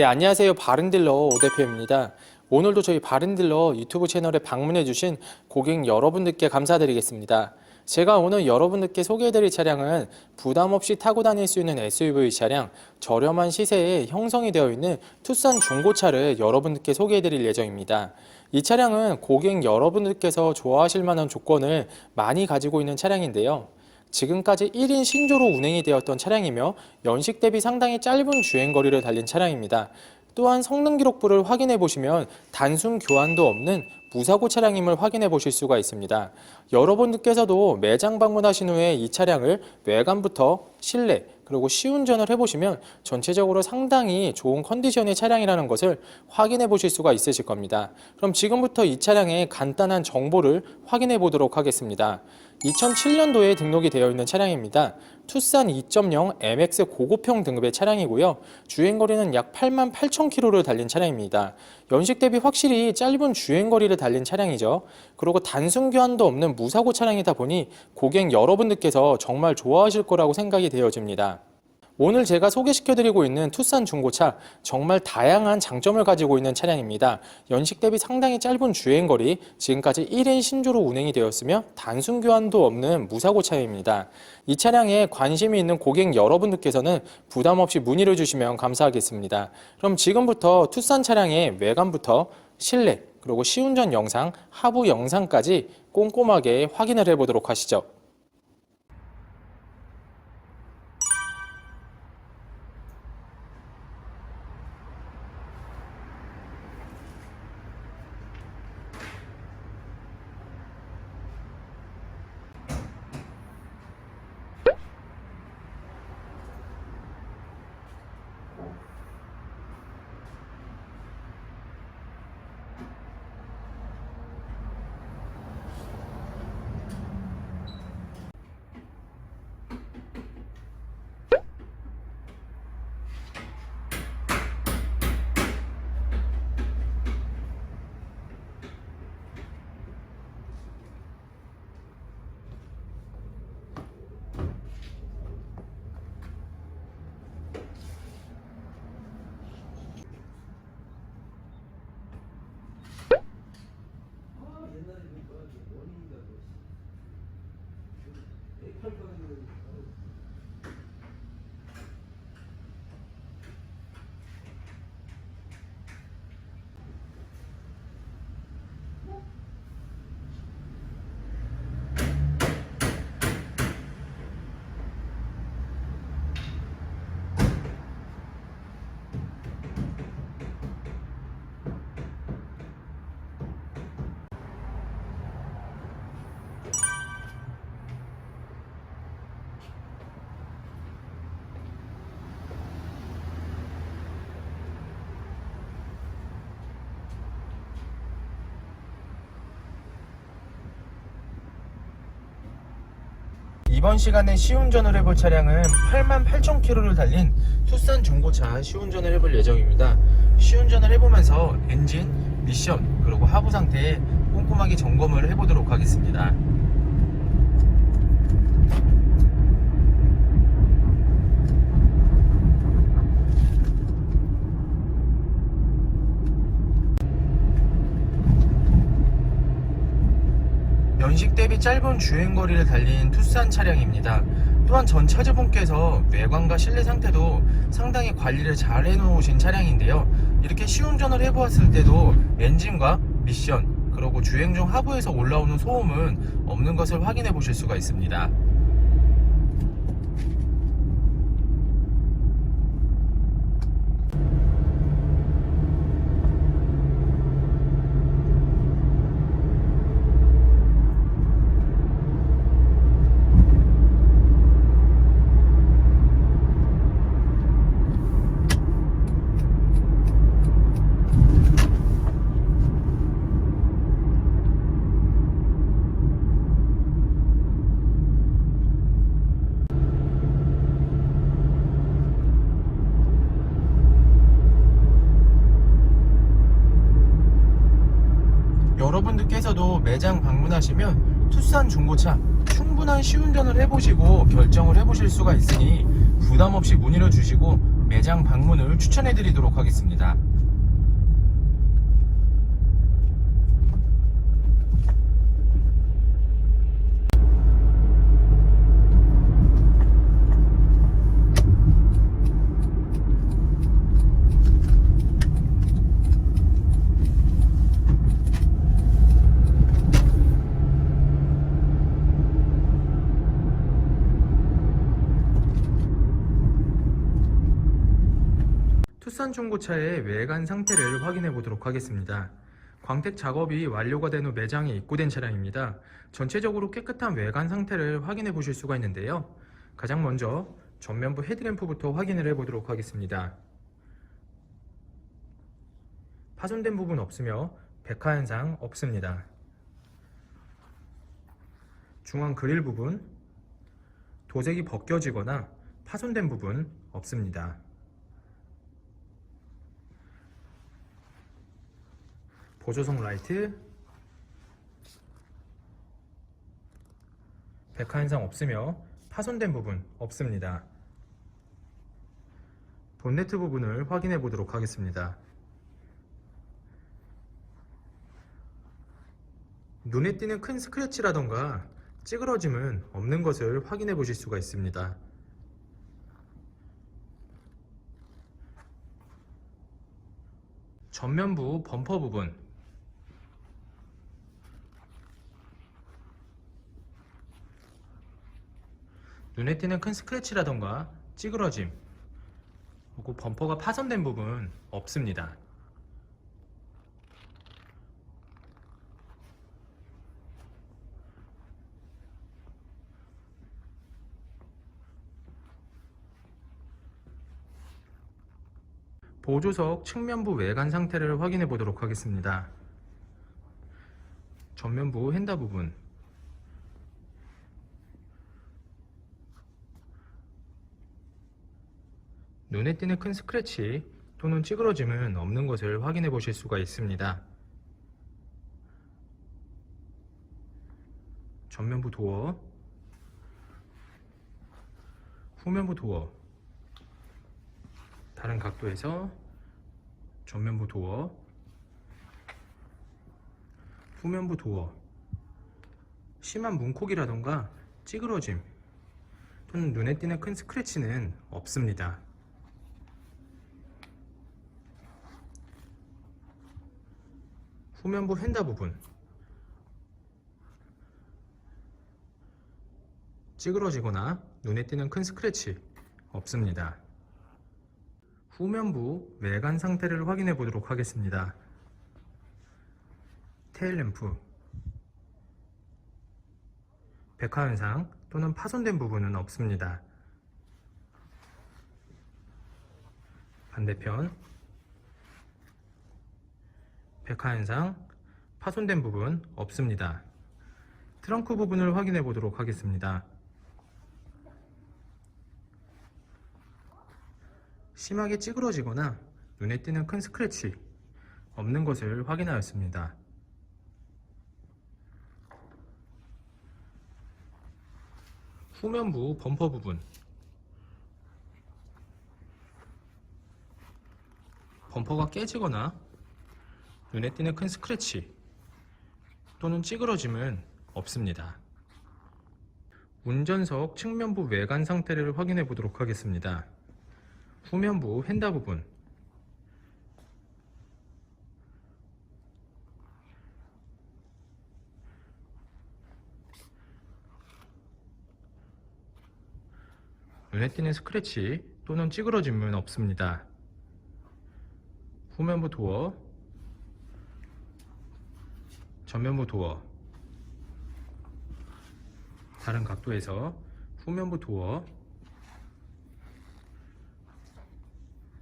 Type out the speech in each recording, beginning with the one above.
네, 안녕하세요. 바른딜러 오대표입니다. 오늘도 저희 바른딜러 유튜브 채널에 방문해주신 고객 여러분들께 감사드리겠습니다. 제가 오늘 여러분들께 소개해드릴 차량은 부담 없이 타고 다닐 수 있는 SUV 차량, 저렴한 시세에 형성이 되어 있는 투싼 중고차를 여러분들께 소개해드릴 예정입니다. 이 차량은 고객 여러분들께서 좋아하실 만한 조건을 많이 가지고 있는 차량인데요. 지금까지 1인 신조로 운행이 되었던 차량이며 연식 대비 상당히 짧은 주행 거리를 달린 차량입니다. 또한 성능 기록부를 확인해 보시면 단순 교환도 없는 무사고 차량임을 확인해 보실 수가 있습니다. 여러분들께서도 매장 방문하신 후에 이 차량을 외관부터 실내 그리고 시운전을 해보시면 전체적으로 상당히 좋은 컨디션의 차량이라는 것을 확인해 보실 수가 있으실 겁니다. 그럼 지금부터 이 차량의 간단한 정보를 확인해 보도록 하겠습니다. 2007년도에 등록이 되어 있는 차량입니다. 투싼 2.0 MX 고급형 등급의 차량이고요. 주행거리는 약 8만 8천 킬로를 달린 차량입니다. 연식 대비 확실히 짧은 주행거리를 달린 차량이죠. 그리고 단순 교환도 없는 무사고 차량이다 보니 고객 여러분들께서 정말 좋아하실 거라고 생각이 되어집니다. 오늘 제가 소개시켜드리고 있는 투싼 중고차 정말 다양한 장점을 가지고 있는 차량입니다. 연식 대비 상당히 짧은 주행거리, 지금까지 1인 신조로 운행이 되었으며 단순 교환도 없는 무사고 차입니다. 이 차량에 관심이 있는 고객 여러분들께서는 부담 없이 문의를 주시면 감사하겠습니다. 그럼 지금부터 투싼 차량의 외관부터 실내 그리고 시운전 영상, 하부 영상까지 꼼꼼하게 확인을 해보도록 하시죠. 이번 시간에 시운전을 해볼 차량은 8만 8천 킬로를 달린 투싼 중고차 시운전을 해볼 예정입니다. 시운전을 해보면서 엔진, 미션, 그리고 하부 상태에 꼼꼼하게 점검을 해보도록 하겠습니다. 연식 대비 짧은 주행거리를 달린 투싼 차량입니다. 또한 전 차주분께서 외관과 실내 상태도 상당히 관리를 잘 해놓으신 차량인데요. 이렇게 시운전을 해보았을 때도 엔진과 미션, 그리고 주행 중 하부에서 올라오는 소음은 없는 것을 확인해 보실 수가 있습니다. 여러분들께서도 매장 방문하시면 투싼 중고차 충분한 시운전을 해보시고 결정을 해보실 수가 있으니 부담 없이 문의를 주시고 매장 방문을 추천해 드리도록 하겠습니다. 투싼 중고차의 외관 상태를 확인해 보도록 하겠습니다. 광택 작업이 완료가 된 후 매장에 입고된 차량입니다. 전체적으로 깨끗한 외관 상태를 확인해 보실 수가 있는데요. 가장 먼저 전면부 헤드램프부터 확인을 해 보도록 하겠습니다. 파손된 부분 없으며 백화 현상 없습니다. 중앙 그릴 부분 도색이 벗겨지거나 파손된 부분 없습니다. 보조석 라이트 백화 현상 없으며 파손된 부분 없습니다. 본네트 부분을 확인해 보도록 하겠습니다. 눈에 띄는 큰 스크래치라던가 찌그러짐은 없는 것을 확인해 보실 수가 있습니다. 전면부 범퍼 부분 눈에 띄는 큰 스크래치라던가 찌그러짐 그리고 범퍼가 파손된 부분 없습니다. 보조석 측면부 외관 상태를 확인해 보도록 하겠습니다. 전면부 핸다 부분 눈에 띄는 큰 스크래치 또는 찌그러짐은 없는 것을 확인해 보실 수가 있습니다. 전면부 도어, 후면부 도어, 다른 각도에서 전면부 도어, 후면부 도어, 심한 문콕이라던가 찌그러짐 또는 눈에 띄는 큰 스크래치는 없습니다. 후면부 휀다 부분 찌그러지거나 눈에 띄는 큰 스크래치 없습니다. 후면부 외관 상태를 확인해 보도록 하겠습니다. 테일램프 백화 현상 또는 파손된 부분은 없습니다. 반대편 백화 현상 파손된 부분 없습니다. 트렁크 부분을 확인해 보도록 하겠습니다. 심하게 찌그러지거나 눈에 띄는 큰 스크래치 없는 것을 확인하였습니다. 후면부 범퍼 부분 범퍼가 깨지거나 눈에 띄는 큰 스크래치 또는 찌그러짐은 없습니다. 운전석 측면부 외관 상태를 확인해 보도록 하겠습니다. 후면부 휀다 부분 눈에 띄는 스크래치 또는 찌그러짐은 없습니다. 후면부 도어 전면부 도어. 다른 각도에서 후면부 도어.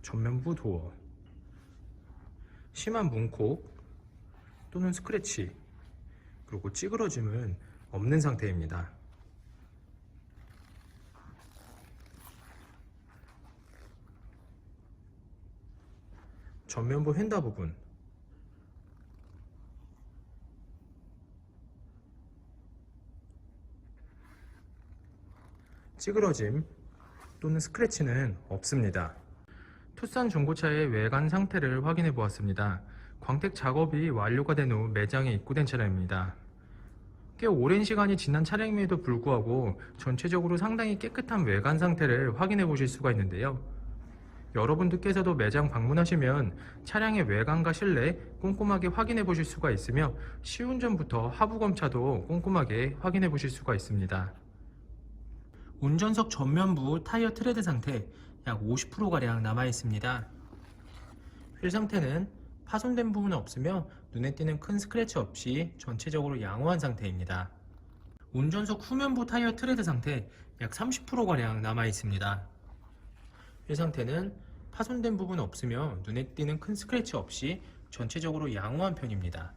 전면부 도어. 심한 문콕 또는 스크래치. 그리고 찌그러짐은 없는 상태입니다. 전면부 휀다 부분 찌그러짐 또는 스크래치는 없습니다. 투싼 중고차의 외관 상태를 확인해 보았습니다. 광택 작업이 완료가 된 후 매장에 입고된 차량입니다. 꽤 오랜 시간이 지난 차량임에도 불구하고 전체적으로 상당히 깨끗한 외관 상태를 확인해 보실 수가 있는데요. 여러분들께서도 매장 방문하시면 차량의 외관과 실내 꼼꼼하게 확인해 보실 수가 있으며 시운전부터 하부 검차도 꼼꼼하게 확인해 보실 수가 있습니다. 운전석 전면부 타이어 트레드 상태 약 50%가량 남아 있습니다. 휠 상태는 파손된 부분은 없으며 눈에 띄는 큰 스크래치 없이 전체적으로 양호한 상태입니다. 운전석 후면부 타이어 트레드 상태 약 30%가량 남아 있습니다. 휠 상태는 파손된 부분 없으며 눈에 띄는 큰 스크래치 없이 전체적으로 양호한 편입니다.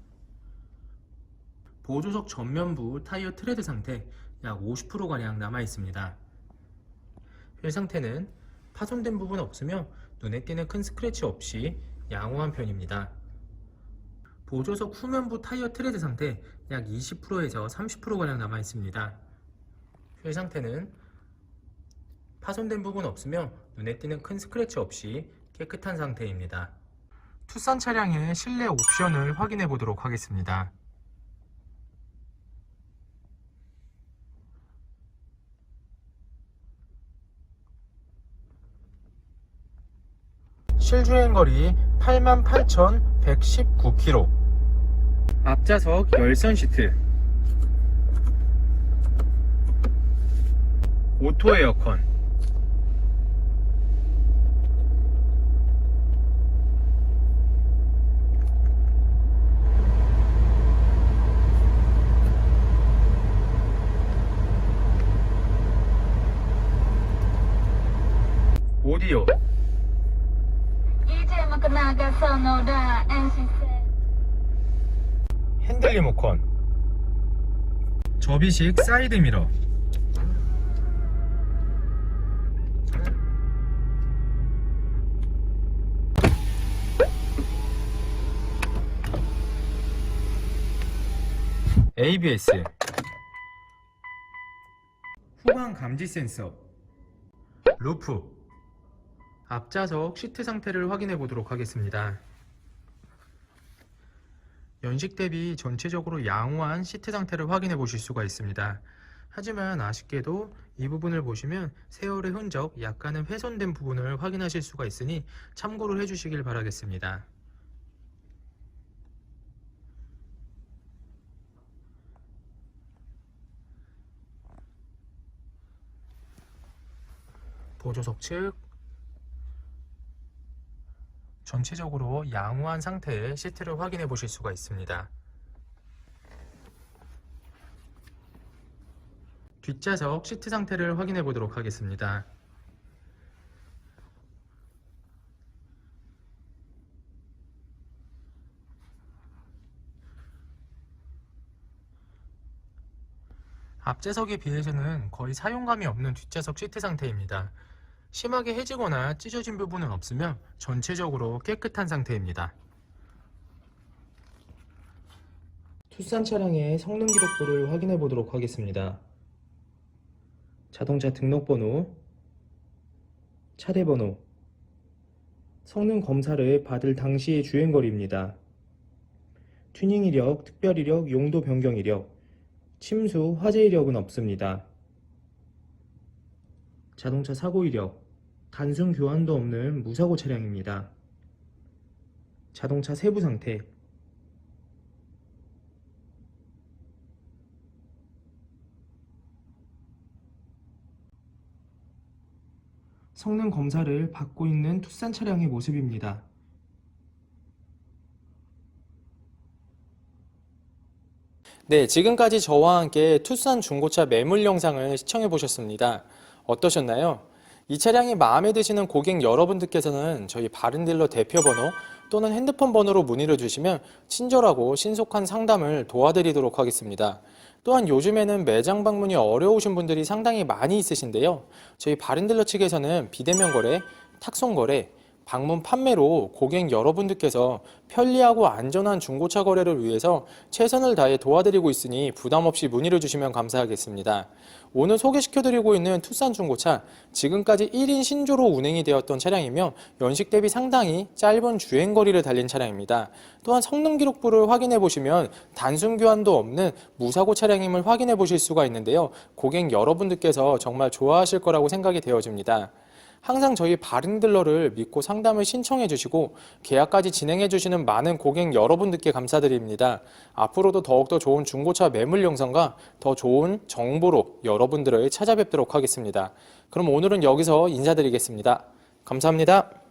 보조석 전면부 타이어 트레드 상태 약 50%가량 남아 있습니다. 휠 상태는 파손된 부분 없으며 눈에 띄는 큰 스크래치 없이 양호한 편입니다. 보조석 후면부 타이어 트레드 상태 약 20%에서 30%가량 남아 있습니다. 휠 상태는 파손된 부분 없으며 눈에 띄는 큰 스크래치 없이 깨끗한 상태입니다. 투싼 차량의 실내 옵션을 확인해 보도록 하겠습니다. 실주행 거리 88,119km 앞좌석 열선 시트. 오토 에어컨. 오디오 이제 막 나가서 놀아 안심세 핸들 리모컨. 접이식 사이드 미러. ABS 후방 감지 센서. 루프. 앞좌석 시트 상태를 확인해 보도록 하겠습니다. 연식 대비 전체적으로 양호한 시트 상태를 확인해 보실 수가 있습니다. 하지만 아쉽게도 이 부분을 보시면 세월의 흔적, 약간은 훼손된 부분을 확인하실 수가 있으니 참고를 해주시길 바라겠습니다. 보조석 측 전체적으로 양호한 상태의 시트를 확인해 보실 수가 있습니다. 뒷좌석 시트 상태를 확인해 보도록 하겠습니다. 앞좌석에 비해서는 거의 사용감이 없는 뒷좌석 시트 상태입니다. 심하게 해지거나 찢어진 부분은 없으며 전체적으로 깨끗한 상태입니다. 투싼 차량의 성능 기록부를 확인해 보도록 하겠습니다. 자동차 등록번호, 차례번호, 성능 검사를 받을 당시의 주행거리입니다. 튜닝 이력, 특별 이력, 용도 변경 이력, 침수, 화재 이력은 없습니다. 자동차 사고 이력, 단순 교환도 없는 무사고 차량입니다. 자동차 세부 상태, 성능 검사를 받고 있는 투싼 차량의 모습입니다. 네, 지금까지 저와 함께 투싼 중고차 매물 영상을 시청해 보셨습니다. 어떠셨나요? 이 차량이 마음에 드시는 고객 여러분들께서는 저희 바른딜러 대표 번호 또는 핸드폰 번호로 문의를 주시면 친절하고 신속한 상담을 도와드리도록 하겠습니다. 또한 요즘에는 매장 방문이 어려우신 분들이 상당히 많이 있으신데요. 저희 바른딜러 측에서는 비대면 거래, 탁송 거래, 방문 판매로 고객 여러분들께서 편리하고 안전한 중고차 거래를 위해서 최선을 다해 도와드리고 있으니 부담 없이 문의를 주시면 감사하겠습니다. 오늘 소개시켜드리고 있는 투싼 중고차, 지금까지 1인 신조로 운행이 되었던 차량이며 연식 대비 상당히 짧은 주행 거리를 달린 차량입니다. 또한 성능 기록부를 확인해 보시면 단순 교환도 없는 무사고 차량임을 확인해 보실 수가 있는데요. 고객 여러분들께서 정말 좋아하실 거라고 생각이 되어집니다. 항상 저희 바른딜러를 믿고 상담을 신청해 주시고 계약까지 진행해 주시는 많은 고객 여러분들께 감사드립니다. 앞으로도 더욱더 좋은 중고차 매물 영상과 더 좋은 정보로 여러분들을 찾아뵙도록 하겠습니다. 그럼 오늘은 여기서 인사드리겠습니다. 감사합니다.